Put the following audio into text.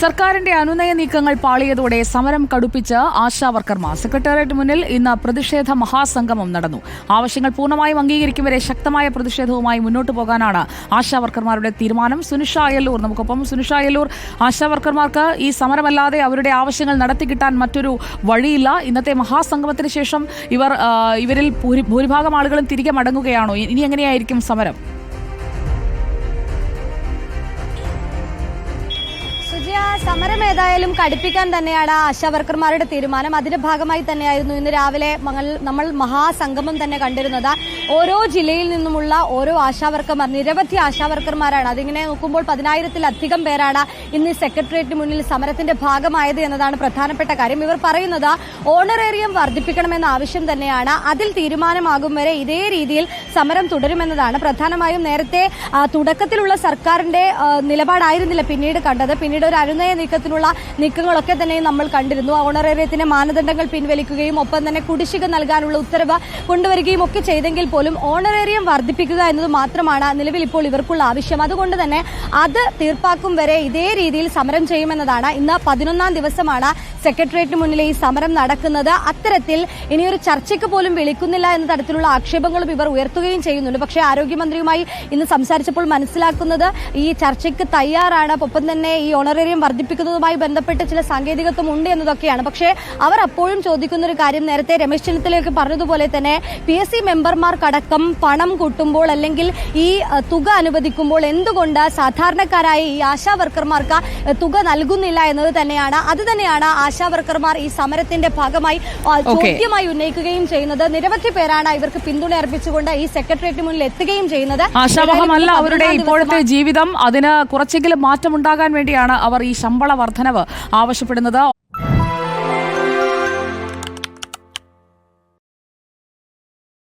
സർക്കാരിന്റെ അനുനയ നീക്കങ്ങൾ പാളിയതോടെ സമരം കടുപ്പിച്ച് ആശാ വർക്കർമാർ. സെക്രട്ടേറിയറ്റ് മുന്നിൽ ഇന്ന് പ്രതിഷേധ മഹാസംഗമം നടന്നു. ആവശ്യങ്ങൾ പൂർണമായും അംഗീകരിക്കും വരെ ശക്തമായ പ്രതിഷേധവുമായി മുന്നോട്ട് പോകാനാണ് ആശാ വർക്കർമാരുടെ തീരുമാനം. സുനിഷ അയല്ലൂർ നമുക്കൊപ്പം സുനിഷ അയല്ലൂർ ആശാ വർക്കർമാർക്ക് ഈ സമരമല്ലാതെ അവരുടെ ആവശ്യങ്ങൾ നടത്തിക്കിട്ടാൻ മറ്റൊരു വഴിയില്ല. ഇന്നത്തെ മഹാസംഗമത്തിന് ശേഷം ഇവർ ഇവരിൽ ഭൂരി- ഭൂരിഭാഗം ആളുകളും തിരികെ മടങ്ങുകയാണോ? ഇനി എങ്ങനെയായിരിക്കും സമരം? സമരം ഏതായാലും കടുപ്പിക്കാൻ തന്നെയാണ് ആശാവർക്കർമാരുടെ തീരുമാനം. അതിന്റെ ഭാഗമായി തന്നെയായിരുന്നു ഇന്ന് രാവിലെ നമ്മൾ മഹാസംഗമം തന്നെ കണ്ടിരുന്നത്. ഓരോ ജില്ലയിൽ നിന്നുമുള്ള ഓരോ ആശാവർക്കർമാർ നിരവധി ആശാവർക്കർമാരാണ് അതിങ്ങനെ നോക്കുമ്പോൾ പതിനായിരത്തിലധികം പേരാണ് ഇന്ന് സെക്രട്ടേറിയറ്റിന് മുന്നിൽ സമരത്തിന്റെ ഭാഗമായത് എന്നതാണ് പ്രധാനപ്പെട്ട കാര്യം. ഇവർ പറയുന്നത് ഓണറേറിയം വർദ്ധിപ്പിക്കണമെന്ന ആവശ്യം തന്നെയാണ്. അതിൽ തീരുമാനമാകും വരെ ഇതേ രീതിയിൽ സമരം തുടരുമെന്നതാണ് പ്രധാനമായും നേരത്തെ തുടക്കത്തിലുള്ള സർക്കാരിന്റെ നിലപാടായിരുന്നില്ല പിന്നീട് കണ്ടത്. പിന്നീട് ഒരു അനുനയ നീക്കത്തിനുള്ള നീക്കങ്ങളൊക്കെ തന്നെ നമ്മൾ കണ്ടിരുന്നു. ഓണറേറിയത്തിന്റെ മാനദണ്ഡങ്ങൾ പിൻവലിക്കുകയും ഒപ്പം തന്നെ കുടിശ്ശിക നൽകാനുള്ള ഉത്തരവ് കൊണ്ടുവരികയും ഒക്കെ ചെയ്തെങ്കിൽ പോലും ഓണറേറിയം വർദ്ധിപ്പിക്കുക എന്നത് മാത്രമാണ് നിലവിൽ ഇപ്പോൾ ഇവർക്കുള്ള ആവശ്യം. അതുകൊണ്ട് തന്നെ അത് തീർപ്പാക്കും വരെ ഇതേ രീതിയിൽ സമരം ചെയ്യുമെന്നതാണ് ഇന്ന് പതിനൊന്നാം ദിവസമാണ് സെക്രട്ടേറിയറ്റിന് മുന്നിൽ ഈ സമരം നടക്കുന്നത്. അത്തരത്തിൽ ഇനിയൊരു ചർച്ചയ്ക്ക് പോലും വിളിക്കുന്നില്ല എന്ന തരത്തിലുള്ള ആക്ഷേപങ്ങളും ഇവർ ഉയർത്തുകയും ചെയ്യുന്നുണ്ട്. പക്ഷേ ആരോഗ്യമന്ത്രിയുമായി ഇന്ന് സംസാരിച്ചപ്പോൾ മനസ്സിലാക്കുന്നത് ഈ ചർച്ചയ്ക്ക് തയ്യാറാണ്. ഒപ്പം തന്നെ ഈ ഓണറേറിയം വർദ്ധിപ്പിക്കുന്നതുമായി ബന്ധപ്പെട്ട് ചില സാങ്കേതികത്വം ഉണ്ട് എന്നതൊക്കെയാണ്. പക്ഷേ അവർ അപ്പോഴും ചോദിക്കുന്ന ഒരു കാര്യം നേരത്തെ രമേശ് ചെന്നിത്തലയൊക്കെ പറഞ്ഞതുപോലെ തന്നെ പി എസ് സി മെമ്പർമാർക്കടക്കം പണം കൊട്ടുമ്പോൾ അല്ലെങ്കിൽ ഈ തുക അനുവദിക്കുമ്പോൾ എന്തുകൊണ്ട് സാധാരണക്കാരായ ഈ ആശാ വർക്കർമാർക്ക് തുക നൽകുന്നില്ല എന്നത് തന്നെയാണ്. അത് തന്നെയാണ് ആശാ വർക്കർമാർ ഈ സമരത്തിന്റെ ഭാഗമായി. ചോദ്യമായി ഉന്നയിക്കുകയും ചെയ്യുന്നത്. നിരവധി പേരാണ് ഇവർക്ക് പിന്തുണ അർപ്പിച്ചുകൊണ്ട് ഈ സെക്രട്ടേറിയറ്റ് മുന്നിൽ എത്തുകയും ചെയ്യുന്നത്. ആശാവഹമല്ല അവരുടെ ഇപ്പോഴത്തെ ജീവിതം അതിന് കുറച്ചെങ്കിലും മാറ്റമുണ്ടാകാൻ വേണ്ടിയാണ് അവർ ഈ ശമ്പള വർധനവ് ആവശ്യപ്പെടുന്നത്.